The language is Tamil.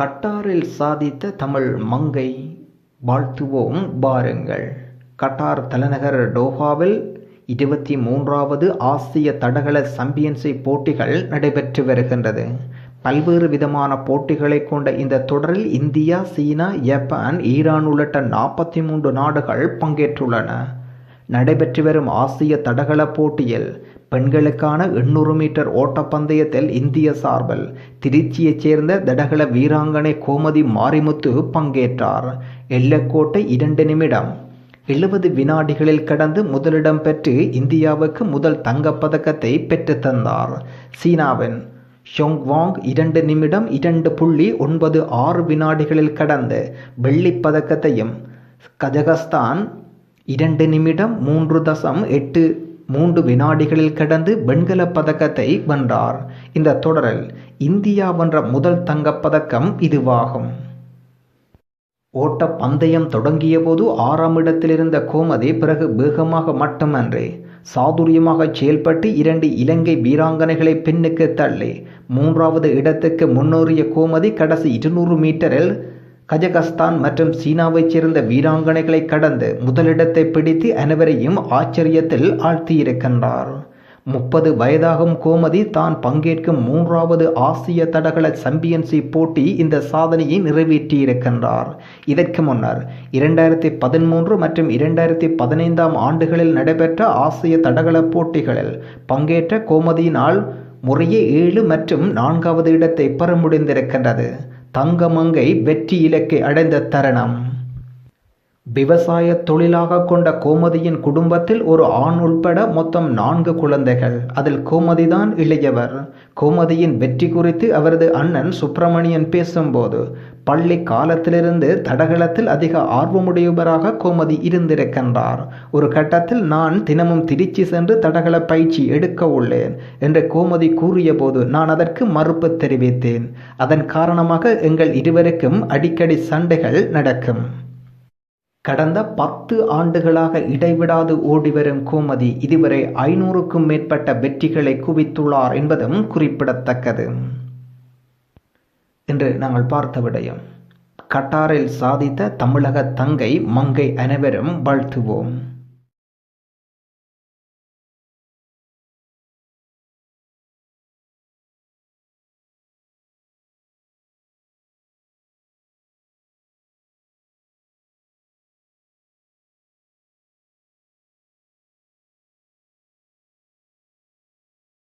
கட்டாரில் சாதித்த தமிழ் மங்கை வாழ்த்துவோம் பாருங்கள். கட்டார் தலைநகர் டோஹாவில் இருபத்தி மூன்றாவது ஆசிய தடகள சாம்பியன்ஷிப் போட்டிகள் நடைபெற்று வருகின்றது. பல்வேறு விதமான போட்டிகளை கொண்ட இந்த தொடரில் இந்தியா சீனா ஜப்பான் ஈரான் உள்ளிட்ட நாற்பத்தி மூன்று நாடுகள் பங்கேற்றுள்ளன. நடைபெற்று வரும் ஆசிய தடகள போட்டியில் பெண்களுக்கான எண்ணூறு மீட்டர் ஓட்டப்பந்தயத்தில் இந்திய சார்பில் திருச்சியைச் சேர்ந்த தடகள வீராங்கனை கோமதி மாரிமுத்து பங்கேற்றார். எல்லக்கோட்டை இரண்டு நிமிடம். எழுபது வினாடிகளில் கடந்து முதலிடம் பெற்று இந்தியாவுக்கு முதல் தங்கப்பதக்கத்தை பெற்றுத்தந்தார் சீனாவின் ஷொங்வாங் இரண்டு நிமிடம் இரண்டு புள்ளி ஒன்பது ஆறு வினாடிகளில் கடந்து வெள்ளிப்பதக்கத்தையும் கஜகஸ்தான் இரண்டு நிமிடம் மூன்று தசம் எட்டு மூன்று வினாடிகளில் கடந்து வெண்கலப் பதக்கத்தை வென்றார். இந்த தொடரில் இந்தியா வென்ற முதல் தங்கப்பதக்கம் இதுவாகும். ஓட்ட பந்தயம் தொடங்கியபோது ஆறாம் இடத்திலிருந்த கோமதி பிறகு வேகமாக மட்டுமன்றி சாதுரியமாக செயல்பட்டு இரண்டு இலங்கை வீராங்கனைகளை பின்னுக்கு தள்ளி மூன்றாவது இடத்துக்கு முன்னேறிய கோமதி கடைசி இருநூறு மீட்டரில் கஜகஸ்தான் மற்றும் சீனாவைச் சேர்ந்த வீராங்கனைகளை கடந்து முதலிடத்தை பிடித்து அனைவரையும் ஆச்சரியத்தில் ஆழ்த்தியிருக்கின்றார். முப்பது வயதாகும் கோமதி தான் பங்கேற்கும் மூன்றாவது ஆசிய தடகள சாம்பியன்ஷிப் போட்டி இந்த சாதனையை நிறைவேற்றியிருக்கின்றார். இதற்கு முன்னர் இரண்டாயிரத்தி பதிமூன்று மற்றும் இரண்டாயிரத்தி பதினைந்தாம் ஆண்டுகளில் நடைபெற்ற ஆசிய தடகள போட்டிகளில் பங்கேற்ற கோமதியினால் முறையே ஏழு மற்றும் நான்காவது இடத்தை பெற முடிந்திருக்கின்றது. தங்கமங்கை வெற்றி இலக்கை அடைந்த தருணம். விவசாய தொழிலாக கொண்ட கோமதியின் குடும்பத்தில் ஒரு ஆண் உள்பட மொத்தம் நான்கு குழந்தைகள். அதில் கோமதிதான் இளையவர். கோமதியின் வெற்றி குறித்து அவரது அண்ணன் சுப்பிரமணியன் பேசும்போது பள்ளி காலத்திலிருந்து தடகளத்தில் அதிக ஆர்வமுடையவராக கோமதி இருந்திருக்கின்றார். ஒரு கட்டத்தில் நான் தினமும் திருச்சி சென்று தடகள பயிற்சி எடுக்க உள்ளேன் என்று கோமதி கூறியபோது நான் அதற்கு மறுப்பு தெரிவித்தேன். அதன் காரணமாக எங்கள் இருவருக்கும் அடிக்கடி சண்டைகள் நடக்கும். கடந்த பத்து ஆண்டுகளாக இடைவிடாது ஓடிவரும் கோமதி இதுவரை ஐநூறுக்கும் மேற்பட்ட வெற்றிகளை குவித்துள்ளார் என்பதும் குறிப்பிடத்தக்கது. என்று நாங்கள் பார்த்த விடயம் கட்டாரில் சாதித்த தமிழக தங்கை மங்கை அனைவரும் வாழ்த்துவோம்.